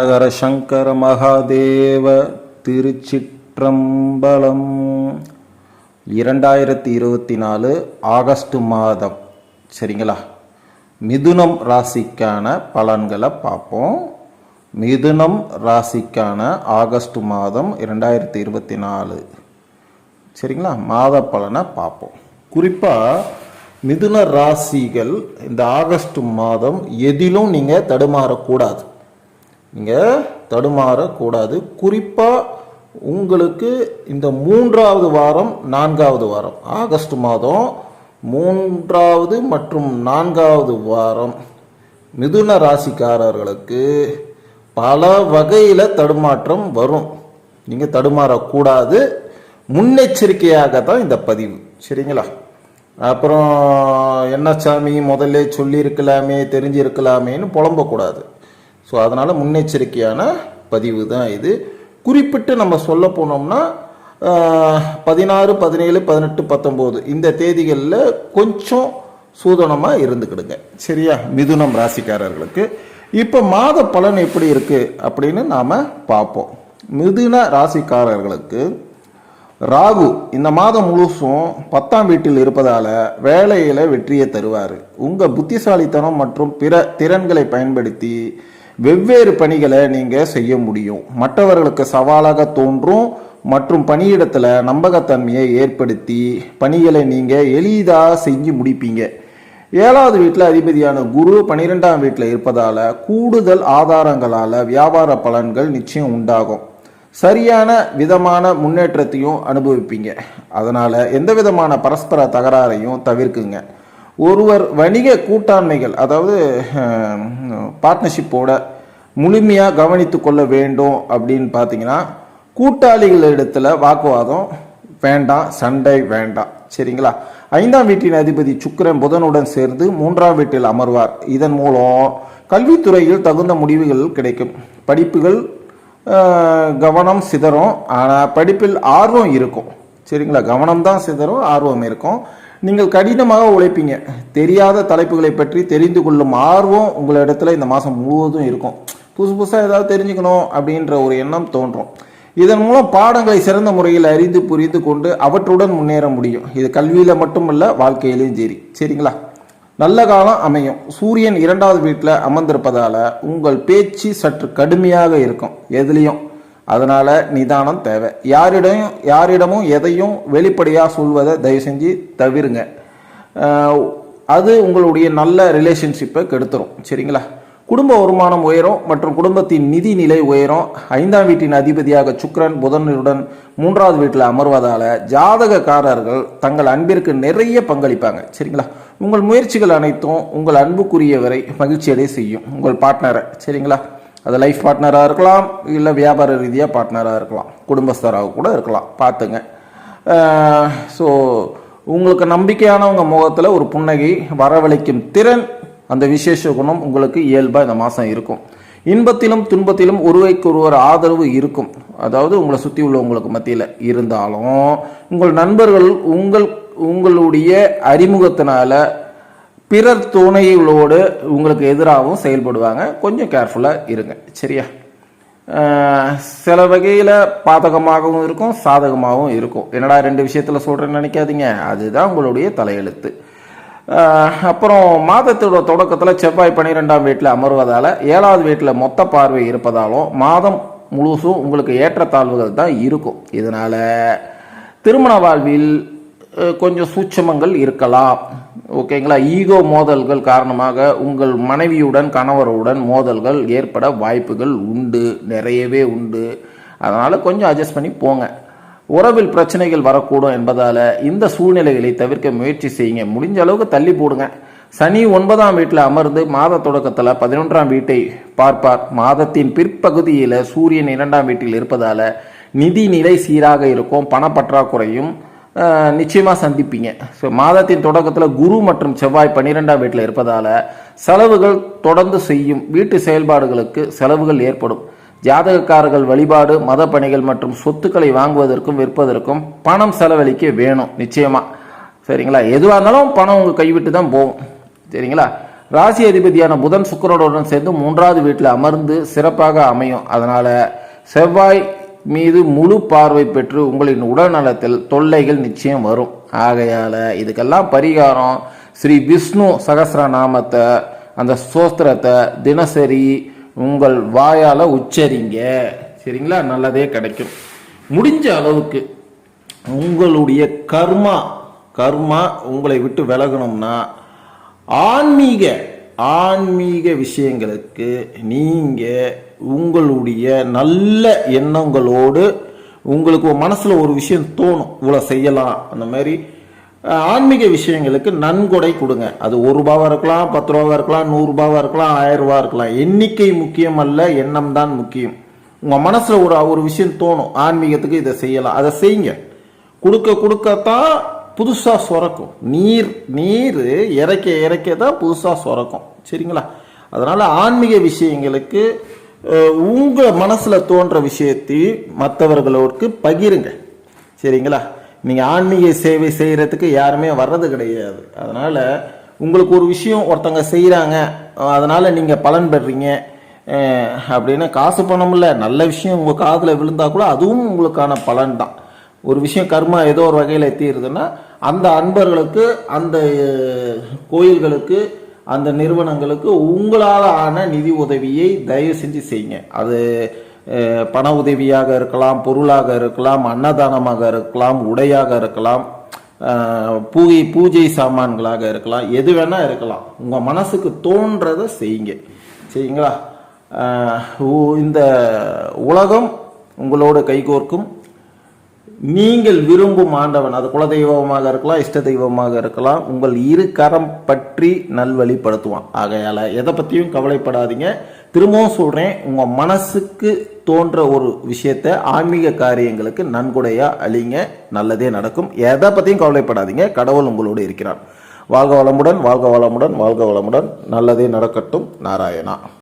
நகர சங்கர மகாதேவ திருச்சிற்றம்பலம். இரண்டாயிரத்தி இருபத்தி நாலு ஆகஸ்ட் மாதம். சரிங்களா? மிதுனம் ராசிக்கான பலன்களை பார்ப்போம். மிதுனம் ராசிக்கான ஆகஸ்ட் மாதம் இரண்டாயிரத்தி இருபத்தி நாலு சரிங்களா? மாத பலனை பார்ப்போம். குறிப்பாக மிதுன ராசிகள் இந்த ஆகஸ்ட் மாதம் எதிலும் நீங்கள் தடுமாறக்கூடாது. நீங்கள் தடுமாறக்கூடாது குறிப்பாக உங்களுக்கு இந்த மூன்றாவது வாரம் நான்காவது வாரம். ஆகஸ்ட் மாதம் மூன்றாவது மற்றும் நான்காவது வாரம் மிதுன ராசிக்காரர்களுக்கு பல வகையில் தடுமாற்றம் வரும். நீங்கள் தடுமாறக்கூடாது முன்னெச்சரிக்கையாக தான் இந்த பதிவு. சரிங்களா? அப்புறம் என்ன சாமி முதல்ல சொல்லியிருக்கலாமே தெரிஞ்சிருக்கலாமேன்னு புலம்பக்கூடாது ஸோ அதனால் முன்னெச்சரிக்கையான பதிவு தான் இது. குறிப்பிட்டு நம்ம சொல்ல போனோம்னா பதினாறு பதினேழு பதினெட்டு பத்தொம்போது இந்த தேதிகளில் கொஞ்சம் சூதனமாக இருந்துக்கிடுங்க. சரியா? மிதுனம் ராசிக்காரர்களுக்கு. இப்போ மாத பலன் எப்படி இருக்குது அப்படின்னு நாம் பார்ப்போம் மிதுன ராசிக்காரர்களுக்கு ராகு இந்த மாதம் முழுசும் பத்தாம் வீட்டில் இருப்பதால் வேலையில் வெற்றியை தருவார். உங்கள் புத்திசாலித்தனம் மற்றும் பிற திறன்களை பயன்படுத்தி வெவ்வேறு பணிகளை நீங்கள் செய்ய முடியும். மற்றவர்களுக்கு சவாலாக தோன்றும் மற்றும் பணியிடத்தில் நம்பகத்தன்மையை ஏற்படுத்தி பணிகளை நீங்கள் எளிதாக செஞ்சு முடிப்பீங்க. ஏழாவது வீட்டில் அதிபதியான குரு பன்னிரெண்டாம் வீட்டில் இருப்பதால் கூடுதல் ஆதாரங்களால் வியாபார பலன்கள் நிச்சயம் உண்டாகும். சரியான விதமான முன்னேற்றத்தையும் அனுபவிப்பீங்க. அதனால் எந்த விதமான பரஸ்பர தகராறையும் தவிர்க்குங்க. ஒருவர் வணிக கூட்டாண்மைகள் அதாவது பார்ட்னர்ஷிப்போட முழுமையாக கவனித்து கொள்ள வேண்டும் அப்படின்னு பார்த்தீங்கன்னா கூட்டாளிகளிடத்தில் வாக்குவாதம் வேண்டாம் சண்டை வேண்டாம். சரிங்களா? ஐந்தாம் வீட்டின் அதிபதி சுக்கரன் புதனுடன் சேர்ந்து மூன்றாம் வீட்டில் அமர்வார். இதன் மூலம் கல்வித்துறையில் தகுந்த முடிவுகள் கிடைக்கும். படிப்புகள் கவனம் சிதறும். ஆனால் படிப்பில் ஆர்வம் இருக்கும். சரிங்களா? கவனம் தான் சிதறும் ஆர்வம் இருக்கும். நீங்கள் கடினமாக உழைப்பீங்க. தெரியாத தலைப்புகளை பற்றி தெரிந்து கொள்ளும் ஆர்வம் உங்களிடத்துல இந்த மாதம் முழுவதும் இருக்கும். புதுசு புதுசாக ஏதாவது தெரிஞ்சுக்கணும் அப்படின்ற ஒரு எண்ணம் தோன்றும். இதன் மூலம் பாடங்களை சிறந்த முறையில் அறிந்து புரிந்து கொண்டு அவற்றுடன் முன்னேற முடியும். இது கல்வியில் மட்டுமல்ல வாழ்க்கையிலையும் சரி. சரிங்களா? நல்ல காலம் அமையும். சூரியன் இரண்டாவது வீட்டில் அமர்ந்திருப்பதால் உங்கள் பேச்சு சற்று கடுமையாக இருக்கும். எதுலேயும் அதனால் நிதானம் தேவை. யாரிடம் யாரிடமும் எதையும் வெளிப்படையாக சொல்வதை தயவு செஞ்சு தவிருங்க. அது உங்களுடைய நல்ல ரிலேஷன்ஷிப்பை கெடுத்துரும். சரிங்களா? குடும்ப வருமானம் உயரும் மற்றும் குடும்பத்தின் நிதி நிலை உயரும். ஐந்தாம் வீட்டின் அதிபதியாக சுக்ரன் புதனுடன் மூன்றாவது வீட்டில் அமர்வதால் ஜாதகக்காரர்கள் தங்கள் அன்பிற்கு நிறைய பங்களிப்பாங்க. சரிங்களா? உங்கள் முயற்சிகள் அனைத்தும் உங்கள் அன்புக்குரியவரை மகிழ்ச்சியடைய செய்யும். உங்கள் பார்ட்னரை சரிங்களா? அது லைஃப் பார்ட்னராக இருக்கலாம் இல்லை வியாபார ரீதியாக பார்ட்னராக இருக்கலாம். குடும்பஸ்தராக கூட இருக்கலாம். பார்த்துங்க. ஸோ உங்களுக்கு நம்பிக்கையானவங்க முகத்தில் ஒரு புன்னகை வரவழைக்கும் திறன் அந்த விசேஷ குணம் உங்களுக்கு இயல்பாக இந்த மாதம் இருக்கும். இன்பத்திலும் துன்பத்திலும் ஒருவருக்கு ஒருவர் ஆதரவு இருக்கும். அதாவது உங்களை சுற்றி உள்ளவங்களுக்கு மத்தியில் இருந்தாலும் உங்கள் நண்பர்கள் உங்கள் உங்களுடைய அறிமுகத்தினால பிறர் துணைகளோடு உங்களுக்கு எதிராகவும் செயல்படுவாங்க. கொஞ்சம் கேர்ஃபுல்லாக இருங்க. சரியா? சில வகையில் பாதகமாகவும் இருக்கும் சாதகமாகவும் இருக்கும். என்னடா ரெண்டு விஷயத்தில் சொல்கிறேன்னு நினைக்காதீங்க. அதுதான் உங்களுடைய தலையெழுத்து. அப்புறம் மாதத்தோட தொடக்கத்தில் செவ்வாய் பன்னிரெண்டாம் வீட்டில் அமர்வதால் ஏழாவது வீட்டில் மொத்த பார்வை இருப்பதாலும் மாதம் முழுசும் உங்களுக்கு ஏற்றத்தாழ்வுகள் தான் இருக்கும். இதனால் திருமண வாழ்வில் கொஞ்சம் சூட்சமங்கள் இருக்கலாம். ஓகேங்களா? ஈகோ மோதல்கள் காரணமாக உங்கள் மனைவியுடன் கணவருடன் மோதல்கள் ஏற்பட வாய்ப்புகள் உண்டு. நிறையவே உண்டு. அதனால் கொஞ்சம் அட்ஜஸ்ட் பண்ணி போங்க. உறவில் பிரச்சனைகள் வரக்கூடும் என்பதால் இந்த சூழ்நிலைகளை தவிர்க்க முயற்சி செய்யுங்க. முடிஞ்ச அளவுக்கு தள்ளி போடுங்க. சனி ஒன்பதாம் வீட்டில் அமர்ந்து மாத தொடக்கத்தில் பதினொன்றாம் வீட்டை பார்ப்பார். மாதத்தின் பிற்பகுதியில் சூரியன் இரண்டாம் வீட்டில் இருப்பதால் நிதி நிலை சீராக இருக்கும். பணப்பற்றாக்குறையும் நிச்சயமாக சந்திப்பீங்க. ஸோ மாதத்தின் தொடக்கத்தில் குரு மற்றும் செவ்வாய் பன்னிரெண்டாம் வீட்டில் இருப்பதால் செலவுகள் தொடர்ந்து செய்யும் வீட்டு செயல்பாடுகளுக்கு செலவுகள் ஏற்படும். ஜாதகக்காரர்கள் வழிபாடு மத பணிகள் மற்றும் சொத்துக்களை வாங்குவதற்கும் விற்பதற்கும் பணம் செலவழிக்க வேணும் நிச்சயமாக சரிங்களா? எதுவாக இருந்தாலும் பணம் உங்கள் கைவிட்டு தான் போகும். சரிங்களா? ராசி அதிபதியான புதன் சுக்கரனுடன் சேர்ந்து மூன்றாவது வீட்டில் அமர்ந்து சிறப்பாக அமையும். அதனால் செவ்வாய் மீது முழு பார்வை பெற்று உங்களின் உடல்நலத்தில் தொல்லைகள் நிச்சயம் வரும். ஆகையால் இதுக்கெல்லாம் பரிகாரம் ஸ்ரீ விஷ்ணு சகஸ்ரநாமத்தை அந்த சோஸ்திரத்தை தினசரி உங்கள் வாயால் உச்சரிங்க. சரிங்களா? நல்லதே கிடைக்கும். முடிஞ்ச அளவுக்கு உங்களுடைய கர்மா கர்மா உங்களை விட்டு விலகணும்னா ஆன்மீக ஆன்மீக விஷயங்களுக்கு நீங்கள் உங்களுடைய நல்ல எண்ணங்களோடு உங்களுக்கு மனசில் ஒரு விஷயம் தோணும் இவ்வளோ செய்யலாம் அந்த மாதிரி. ஆன்மீக விஷயங்களுக்கு நன்கொடை கொடுங்க. அது ஒரு ரூபாவாக இருக்கலாம் பத்து ரூபாவாக இருக்கலாம் நூறுரூபாவாக இருக்கலாம் ஆயிரம் இருக்கலாம். எண்ணிக்கை முக்கியம் அல்ல எண்ணம் தான் முக்கியம். உங்கள் மனசில் ஒரு ஒரு விஷயம் தோணும் ஆன்மீகத்துக்கு இதை செய்யலாம். அதை செய்யுங்க. கொடுக்க கொடுக்கத்தான் புதுசாக சுரக்கும் நீர் நீர் இறைக்க இறைக்க தான் புதுசாக சுரக்கும் சரிங்களா? அதனால் ஆன்மீக விஷயங்களுக்கு உங்கள் மனசில் தோன்ற விஷயத்தை மற்றவர்களோருக்கு பகிருங்க. சரிங்களா? நீங்கள் ஆன்மீக சேவை செய்கிறதுக்கு யாருமே வர்றது கிடையாது. அதனால் உங்களுக்கு ஒரு விஷயம் ஒருத்தங்க செய்கிறாங்க அதனால் நீங்கள் பலன் பெறுறீங்க அப்படின்னா காசு பணம் இல்லை நல்ல விஷயம் உங்கள் காதில் விழுந்தால் கூட அதுவும் உங்களுக்கான பலன் தான். ஒரு விஷயம் கர்மா ஏதோ ஒரு வகையில் தீருதுன்னா அந்த அன்பர்களுக்கு அந்த கோயில்களுக்கு அந்த நிறுவனங்களுக்கு உங்களால் ஆன நிதி உதவியை தயவு செஞ்சு செய்யுங்க. அது பண உதவியாக இருக்கலாம் பொருளாக இருக்கலாம் அன்னதானமாக இருக்கலாம் உடையாக இருக்கலாம் பூஜை பூஜை சாமான்களாக இருக்கலாம் எது வேணால் இருக்கலாம். உங்கள் மனசுக்கு தோன்றதை செய்யுங்க. சரிங்களா? உ- இந்த உலகம் உங்களோட கைகோர்க்கும். நீங்கள் விரும்பும் ஆண்டவன் அது குலதெய்வமாக இருக்கலாம் இஷ்ட தெய்வமாக இருக்கலாம் உங்கள் இரு கரம் பற்றி நல்வழிப்படுத்துவான். ஆகையால் எதை பற்றியும் கவலைப்படாதீங்க. திரும்பவும் சொல்கிறேன் உங்கள் மனசுக்கு தோன்ற ஒரு விஷயத்த ஆன்மீக காரியங்களுக்கு நன்கொடையாக அழிங்க நல்லதே நடக்கும். எதை பற்றியும் கவலைப்படாதீங்க கடவுள் உங்களோடு இருக்கிறார். வாழ்க வளமுடன் வாழ்க வளமுடன் வாழ்க வளமுடன் நல்லதே நடக்கட்டும். நாராயணா.